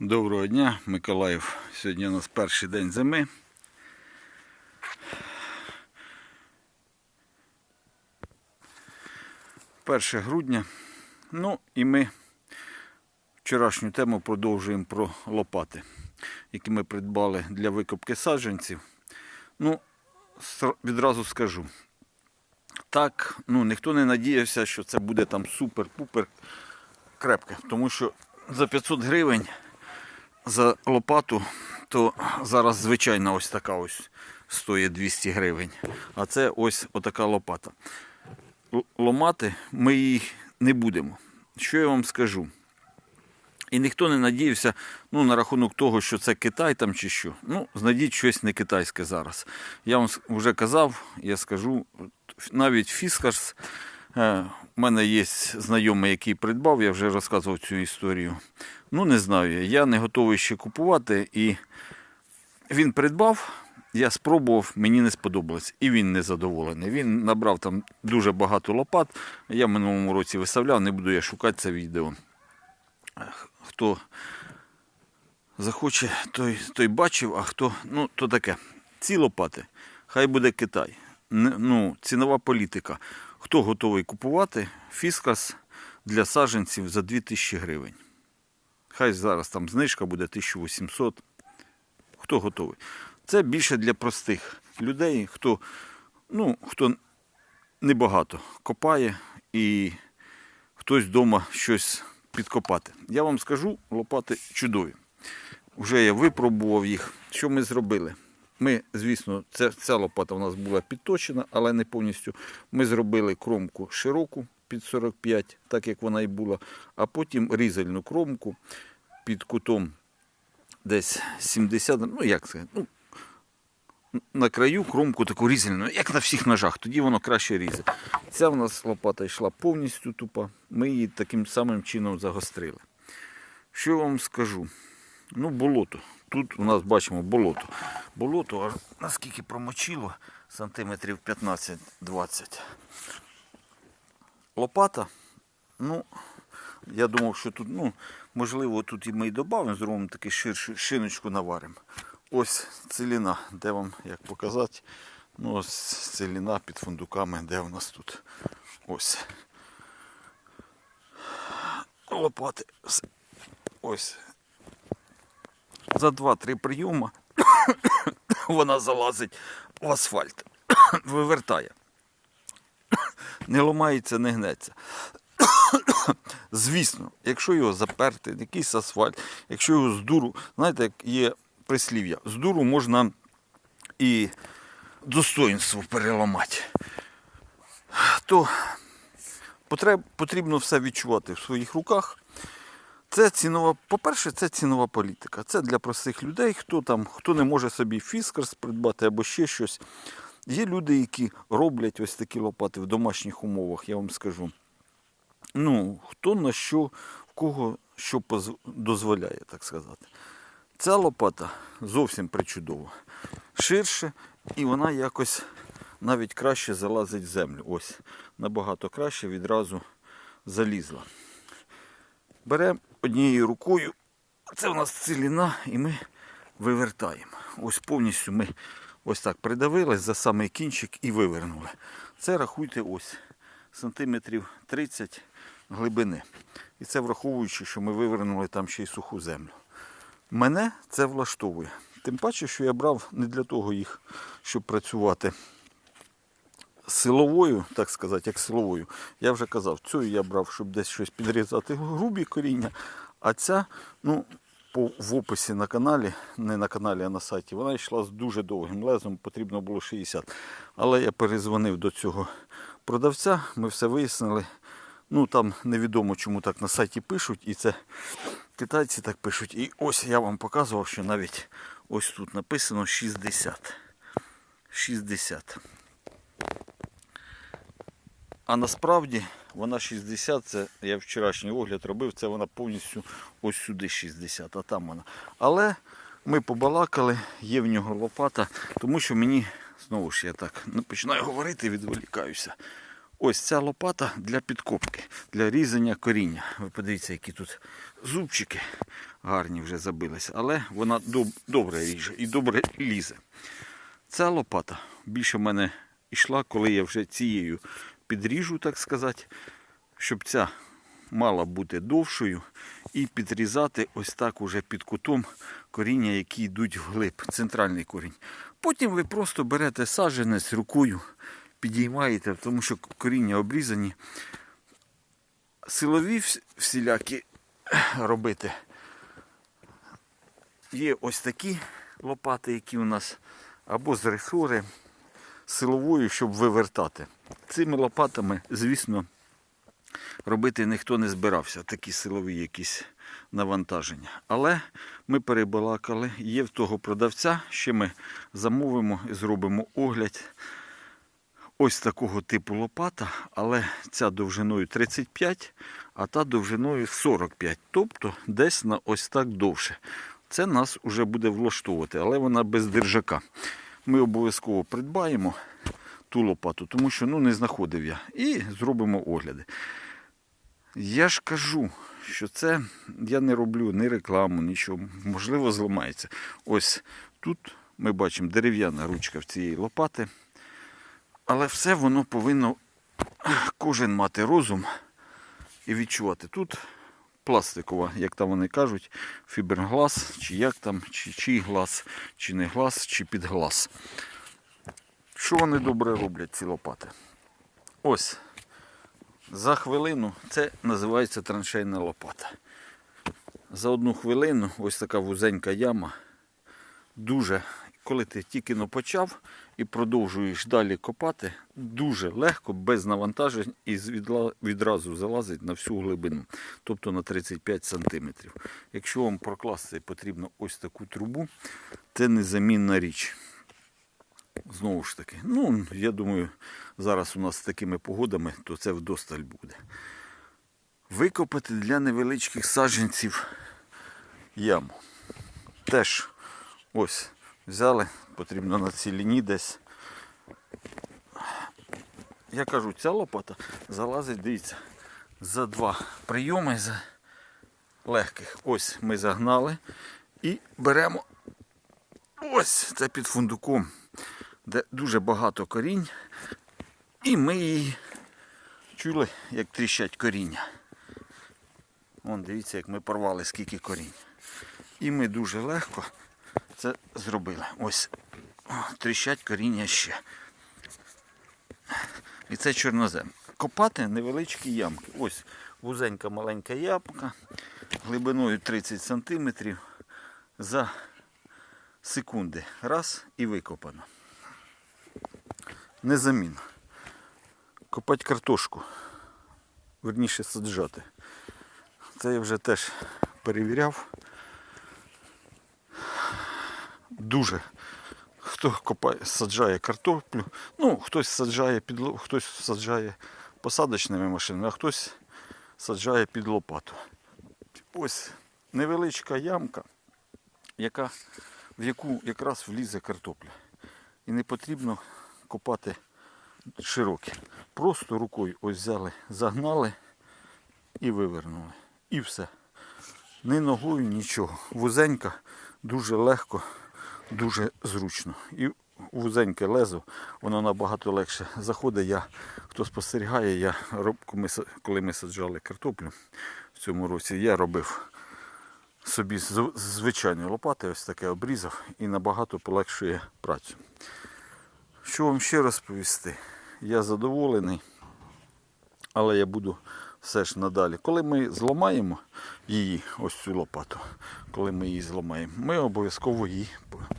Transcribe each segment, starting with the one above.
Доброго дня, Миколаїв. Сьогодні у нас перший день зими. Перше грудня. Ну і ми вчорашню тему продовжуємо про лопати, які ми придбали для викопки саджанців. Ну, відразу скажу. Так, ну ніхто не надіявся, що це буде там супер-пупер крепке, тому що за 500 гривень за лопату, то зараз звичайна ось така ось стоїть 200 гривень. А це ось отака лопата. Ломати ми її не будемо. Що я вам скажу? І ніхто не надіявся ну, на рахунок того, що це Китай там чи що. Ну, знайдіть щось не китайське зараз. Я вам вже казав, я скажу, навіть Фіскарс, у мене є знайомий, який придбав, я вже розказував цю історію. Ну, не знаю, я не готовий ще купувати. І він придбав, я спробував, мені не сподобалось. І він не задоволений. Він набрав там дуже багато лопат. Я в минулому році виставляв, не буду я шукати це відео. Хто захоче, той, той бачив, а хто, ну, то таке. Ці лопати, хай буде Китай. Ну, цінова політика. Хто готовий купувати фіскас для саджанців за 2000 гривень? Хай зараз там знижка буде 1800. Хто готовий? Це більше для простих людей, хто, ну, хто небагато копає і хтось вдома щось підкопати. Я вам скажу, лопати чудові. Вже я випробував їх. Що ми зробили? Ми, звісно, ця, ця лопата у нас була підточена, але не повністю. Ми зробили кромку широку під 45, так як вона і була, а потім різальну кромку під кутом десь 70, ну як це, ну, на краю кромку таку різальну, як на всіх ножах, тоді воно краще різе. Ця в нас лопата йшла повністю тупа, ми її таким самим чином загострили. Що я вам скажу? Ну, болото. Тут у нас бачимо болото. Болото, аж наскільки промочило, сантиметрів 15-20. Лопата, ну, я думав, що тут, ну, можливо, тут і ми й додамо, зробимо таку ширшу шиночку наваримо. Ось ціліна, де вам як показати. Ну, ось ціліна під фундуками, де у нас тут. Ось. Лопати. Ось. За 2-3 прийоми вона залазить в асфальт. Вивертає. Не ламається, не гнеться. Звісно, якщо його заперти, якийсь асфальт, якщо його з дуру, знаєте, як є прислів'я, з дуру можна і достоинство переламати, то потрібно все відчувати в своїх руках. Це цінова, по-перше, це цінова політика. Це для простих людей, хто там, хто не може собі фіскарс придбати або ще щось. Є люди, які роблять ось такі лопати в домашніх умовах, я вам скажу. Ну, хто на що, в кого що дозволяє, так сказати. Ця лопата зовсім причудова. Ширше, і вона якось навіть краще залазить в землю. Ось, набагато краще відразу залізла. Беремо однією рукою, це у нас ціліна, і ми вивертаємо. Ось повністю ми ось так придавили за самий кінчик і вивернули. Це рахуйте ось сантиметрів 30 глибини. І це враховуючи, що ми вивернули там ще й суху землю. Мене це влаштовує. Тим паче, що я брав не для того їх, щоб працювати силовою, так сказати, як силовою. Я вже казав, цю я брав, щоб десь щось підрізати грубі коріння. А ця, ну, по, в описі на каналі, не на каналі, а на сайті, вона йшла з дуже довгим лезом, потрібно було 60. Але я перезвонив до цього продавця, ми все вияснили. Ну там невідомо, чому так на сайті пишуть, і це китайці так пишуть. І ось я вам показував, що навіть ось тут написано 60. 60. А насправді вона 60, це я вчорашній огляд робив, це вона повністю ось сюди 60, а там вона. Але ми побалакали, є в нього лопата, тому що мені, знову ж я так ну, починаю говорити, відволікаюся. Ось ця лопата для підкопки, для різання коріння. Ви подивіться, які тут зубчики гарні вже забилися, але вона доб- добре ріже і добре лізе. Ця лопата більше в мене йшла, коли я вже цією підріжу, так сказати, щоб ця мала бути довшою і підрізати ось так уже під кутом коріння, які йдуть вглиб, центральний корінь. Потім ви просто берете саджанець рукою, підіймаєте, тому що коріння обрізані. Силові вс- всілякі робити. Є ось такі лопати, які у нас, або з ресори силовою, щоб вивертати. Цими лопатами, звісно, робити ніхто не збирався, такі силові якісь навантаження. Але ми перебалакали, є в того продавця, ще ми замовимо і зробимо огляд. Ось такого типу лопата, але ця довжиною 35, а та довжиною 45. Тобто десь на ось так довше. Це нас вже буде влаштовувати, але вона без держака. Ми обов'язково придбаємо ту лопату, тому що ну, не знаходив я. І зробимо огляди. Я ж кажу, що це я не роблю ні рекламу, нічого. Можливо, зламається. Ось тут ми бачимо дерев'яна ручка в цієї лопати. Але все воно повинно кожен мати розум і відчувати. Тут пластикова, як там вони кажуть, фіберглас, чи як там, чи чий глас, чи не глас, чи підглас. Що вони добре роблять, ці лопати? Ось. За хвилину це називається траншейна лопата. За одну хвилину ось така вузенька яма. Дуже, коли ти тільки но почав і продовжуєш далі копати, дуже легко, без навантажень і відразу залазить на всю глибину, тобто на 35 см. Якщо вам прокласти потрібно ось таку трубу, це незамінна річ. Знову ж таки, ну, я думаю, зараз у нас з такими погодами, то це вдосталь буде. Викопати для невеличких саджанців яму. Теж ось взяли, потрібно на цій лінії десь. Я кажу, ця лопата залазить, дивіться, за два прийоми за легких. Ось ми загнали і беремо ось це під фундуком, де дуже багато корінь. І ми її чули, як тріщать коріння. Вон, дивіться, як ми порвали скільки корінь. І ми дуже легко це зробили. Ось о, тріщать коріння ще. І це чорнозем. Копати невеличкі ямки. Ось вузенька маленька ямка глибиною 30 см за секунди. Раз і викопано. Незамінно. Копати картошку. Верніше саджати. Це я вже теж перевіряв. Дуже. Хто копає, саджає картоплю, ну, хтось саджає під, хтось саджає посадочними машинами, а хтось саджає під лопату. Ось невеличка ямка, яка, в яку якраз влізе картопля. І не потрібно копати широкі. Просто рукою ось взяли, загнали і вивернули. І все. Ні ногою, нічого. Вузенька, дуже легко, дуже зручно. І вузеньке лезо, воно набагато легше заходить. Я, хто спостерігає, я коли ми саджали картоплю в цьому році, я робив собі з звичайної лопати, ось таке обрізав і набагато полегшує працю. Що вам ще розповісти? Я задоволений, але я буду все ж надалі. Коли ми зламаємо її, ось цю лопату, коли ми її зламаємо, ми обов'язково її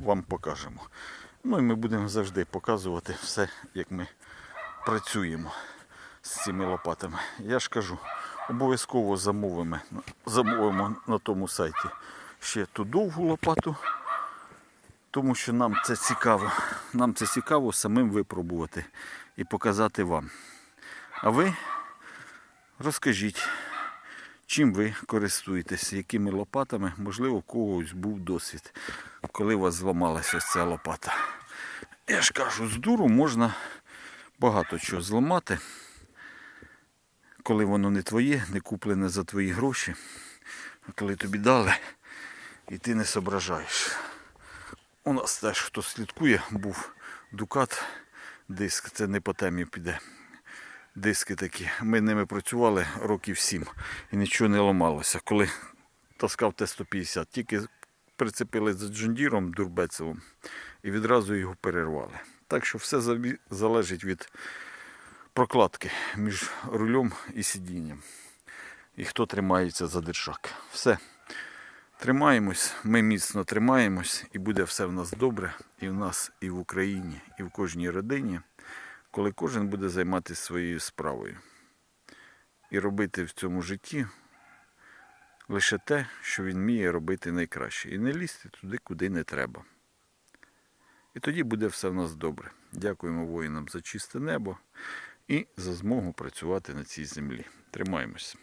вам покажемо. Ну і ми будемо завжди показувати все, як ми працюємо з цими лопатами. Я ж кажу, обов'язково замовимо, замовимо на тому сайті ще ту довгу лопату тому що нам це цікаво. Нам це цікаво самим випробувати і показати вам. А ви розкажіть, чим ви користуєтесь, якими лопатами, можливо, у когось був досвід, коли у вас зламалася ця лопата. Я ж кажу, з дуру можна багато чого зламати. коли воно не твоє, не куплене за твої гроші, а коли тобі дали, і ти не соображаєш. У нас теж, хто слідкує, був дукат, диск, це не по темі піде. Диски такі. Ми ними працювали років сім і нічого не ламалося. Коли таскав Т-150, тільки прицепили за джундіром дурбецевим і відразу його перервали. Так що все залежить від прокладки між рулем і сидінням. І хто тримається за держак. Все. Тримаємось, ми міцно тримаємось, і буде все в нас добре, і в нас, і в Україні, і в кожній родині, коли кожен буде займатися своєю справою. І робити в цьому житті лише те, що він вміє робити найкраще. І не лізти туди, куди не треба. І тоді буде все в нас добре. Дякуємо воїнам за чисте небо і за змогу працювати на цій землі. Тримаємось.